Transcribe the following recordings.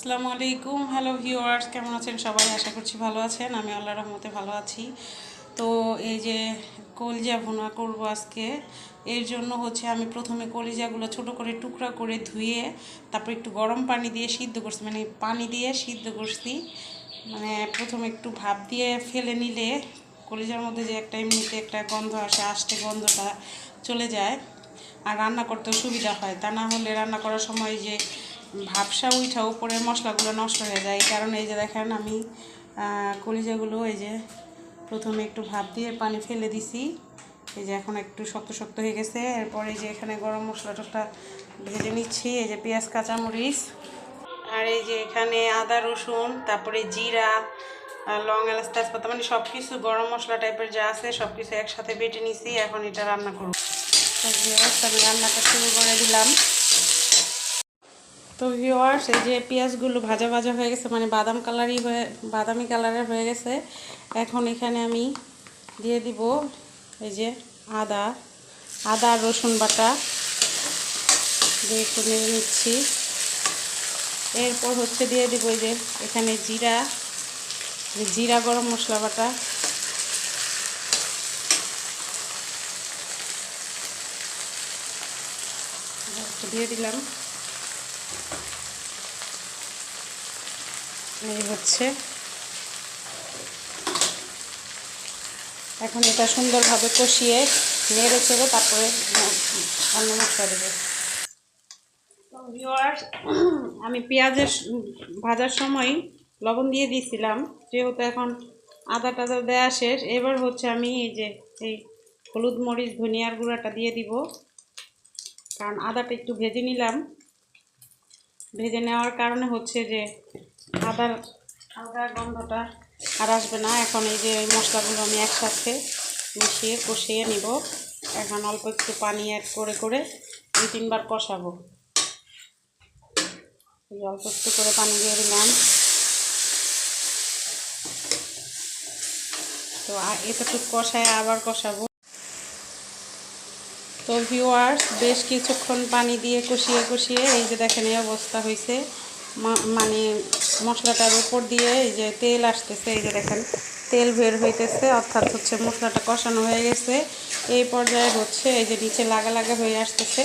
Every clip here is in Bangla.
আসসালামু আলাইকুম। হ্যালো ভিউয়ার্স কেমন আছেন সবাই? আশা করছি ভালো আছেন। আমি আল্লাহ রহমতে ভালো আছি। তো এই যে কলিজা ভুনা করব আজকে, এর জন্য হচ্ছে আমি প্রথমে কলিজাগুলো ছোট করে টুকরা করে ধুয়ে, তারপর একটু গরম পানি দিয়ে সিদ্ধ করছি। মানে পানি দিয়ে সিদ্ধ করছি। মানে প্রথমে একটু ভাপ দিয়ে ফেলে নিলে কলিজার মধ্যে যে একটা এমনিতে একটা গন্ধ আসে আষ্টে গন্ধটা চলে যায়। আর রান্না করতেও সুবিধা হয়। তা না হলে রান্না করার সময় যে ভাবসা উঠা উপরের মশলাগুলো নষ্ট হয়ে যায়। কারণ এই যে দেখেন আমি কলিজাগুলো এই যে প্রথমে একটু ভাপ দিয়ে পানি ফেলে দিছি। এই যে এখন একটু শক্ত শক্ত হয়ে গেছে। এরপরে যে এখানে গরম মশলা টসলা ভেজে নিচ্ছি। এই যে পেঁয়াজ, কাঁচামরিচ। আর এই যে এখানে আদা, রসুন, তারপরে জিরা লং এলাচ, তেজপাতা মানে সব কিছু গরম মশলা টাইপের যা আছে সব কিছু একসাথে বেটে নিছি। এখন এটা রান্না করব। আমি রান্নাটা শুরু করে দিলাম। তো ভিওয়ার্স এই যে পেঁয়াজগুলো ভাজা ভাজা হয়ে গেছে মানে বাদাম কালারই হয়ে, বাদামি কালারের হয়ে গেছে, এখন এখানে আমি দিয়ে দিব এই যে আদা আদা, রসুন বাটা, দিয়ে একটু নেড়ে নিচ্ছি। এরপর হচ্ছে দিয়ে দিব এই যে এখানে জিরা জিরা গরম মশলা বাটা। দিয়ে দিলাম। এই হচ্ছে। এখন এটা সুন্দরভাবে কষিয়ে নেড়ে চেড়ে তারপরে অন্য মশলা দেবো। আমি পেঁয়াজের ভাজার সময় লবণ দিয়ে দিয়েছিলাম যেহেতু এখন আদা টাদা দেওয়া শেষ। এবার হচ্ছে আমি এই যে এই হলুদ মরিচ, ধনিয়ার গুঁড়াটা দিয়ে দিব, কারণ আদাটা একটু ভেজে নিলাম। ভেজে নেওয়ার কারণে হচ্ছে যে আদার আদার গন্ধটা আর আসবে না। এখন এই যে মশলাগুলো আমি একসাথে মিশিয়ে কষিয়ে নিব। এখন অল্প একটু পানি অ্যাড করে করে দুই তিনবার কষাবো। অল্প একটু করে পানি দিয়ে দিলাম। তো এতটুকু কষায় আবার কষাবো। তো ভিউয়ার্স বেশ কিছুক্ষণ পানি দিয়ে কষিয়ে কষিয়ে এই যে দেখেন এই অবস্থা হয়েছে মানে মশলাটার উপর দিয়ে এই যে তেল আসতেছে, এই যে দেখেন তেল বের হইতেছে, অর্থাৎ হচ্ছে মশলাটা কষানো হয়ে গেছে। এই পর্যায়ে হচ্ছে এই যে নিচে লাগা লাগা হয়ে আসতেছে।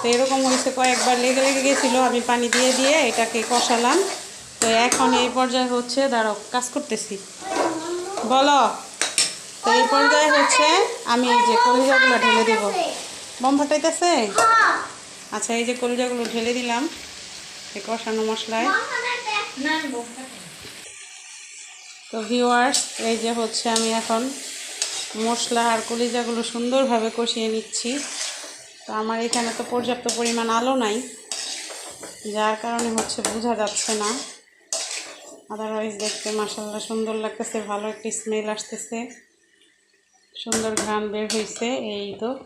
তো এরকম হয়েছে কয়েকবার লেগে লেগে গেছিল, আমি পানি দিয়ে দিয়ে এটাকে কষালাম। তো এখন এই পর্যায়ে হচ্ছে, দাঁড়াও, কাজ করতেছি। বলো। তো এই পর্যায়ে হচ্ছে আমি এই যে কলিজাগুলো ঢেলে দেবো। বম ফাটাইতেছে? আচ্ছা এই যে কলিজাগুলো ঢেলে দিলাম এই কষানো মশলায়। তো ভিউয়ার্স এই যে হচ্ছে আমি এখন মশলা আর কলিজাগুলো সুন্দরভাবে কষিয়ে নিচ্ছি। তো আমার এখানে তো পর্যাপ্ত পরিমাণ আলো নাই যার কারণে হচ্ছে বোঝা যাচ্ছে না। আদারওয়াইজ দেখতে মাসাল্লাহ সুন্দর লাগতেছে ভালো একটি স্মেল আসতেছে। সুন্দর ঘ্রাণ বের হয়েছে এই তো।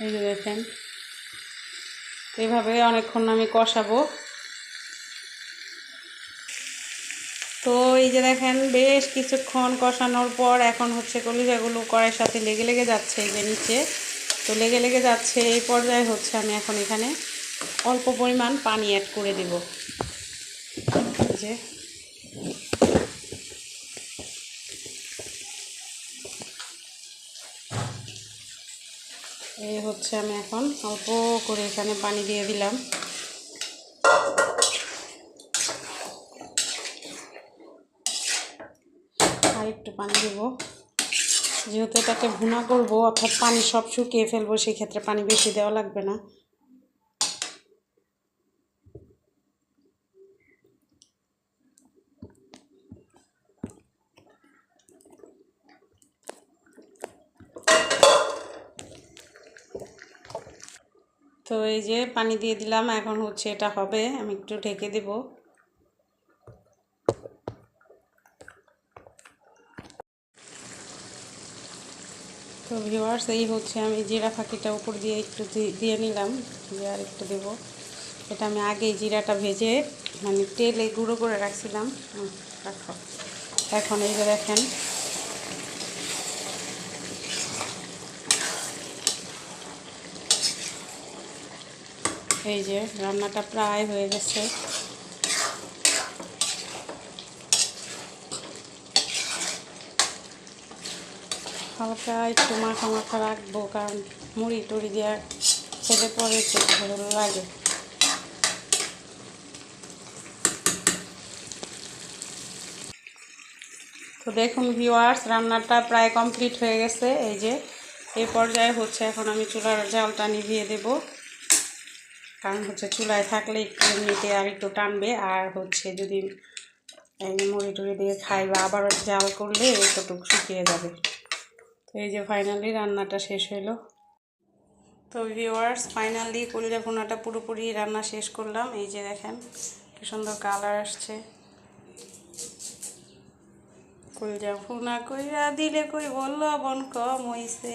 এই যে দেখেন। এইভাবে অনেকক্ষণ আমি কষাবো। তো এই যে দেখেন, বেশ কিছুক্ষণ কষানোর পর এখন হচ্ছে কলিজাগুলো কড়াইয়ের সাথে লেগে লেগে যাচ্ছে এই যে নিচে। তো লেগে লেগে যাচ্ছে, এই পর্যায়ে হচ্ছে আমি এখন এখানে অল্প পরিমাণ পানি অ্যাড করে দেব। যে। এই হচ্ছে আমি এখন অল্প করে এখানে পানি দিয়ে দিলাম। আর একটু পানি দেবো। যেহেতু এটাকে ভুনা করব, অর্থাৎ পানি সব শুকিয়ে ফেলব সেই ক্ষেত্রে পানি বেশি দেওয়া লাগবে না। তো এই যে পানি দিয়ে দিলাম, এখন হচ্ছে এটা হবে, আমি একটু ঢেকে দেব। তো ভিওয়ার্স এই হচ্ছে আমি জিরা ফাঁকিটা উপর দিয়ে একটু দিয়ে নিলাম, দিয়ে আর একটু দেবো। এটা আমি আগেই জিরাটা ভেজে মানে তেলে গুঁড়ো করে রাখছিলাম। রাখো। এখন এই যে দেখেন এই যে রান্নাটা প্রায় হয়ে গেছে। হালকা একটু মাখা মাখা রাখব, কারণ মুড়ি টুড়ি দেওয়া খেলে পরে ভালো লাগে। তো দেখুন ভিওয়ার্স রান্নাটা প্রায় কমপ্লিট হয়ে গেছে, এই যে। এই পর্যায়ে হচ্ছে, এখন আমি চুলার জালটা নিভিয়ে দেবো। কারণ হচ্ছে চুলায় থাকলে একটু এমনিতে আর একটু টানবে, আর হচ্ছে যদি মুড়ি টুড়ি দিয়ে খাই বা আবার জাল করলে এতটুকু শুকিয়ে যাবে। তো এই যে ফাইনালি রান্নাটা শেষ হলো তো ভিউয়ার্স ফাইনালি কলিজা ভুনাটা পুরোপুরি রান্না শেষ করলাম। এই যে দেখেন, কি সুন্দর কালার আসছে। কলিজা ভুনা কইরা দিলে কই বলল বন কম হইছে।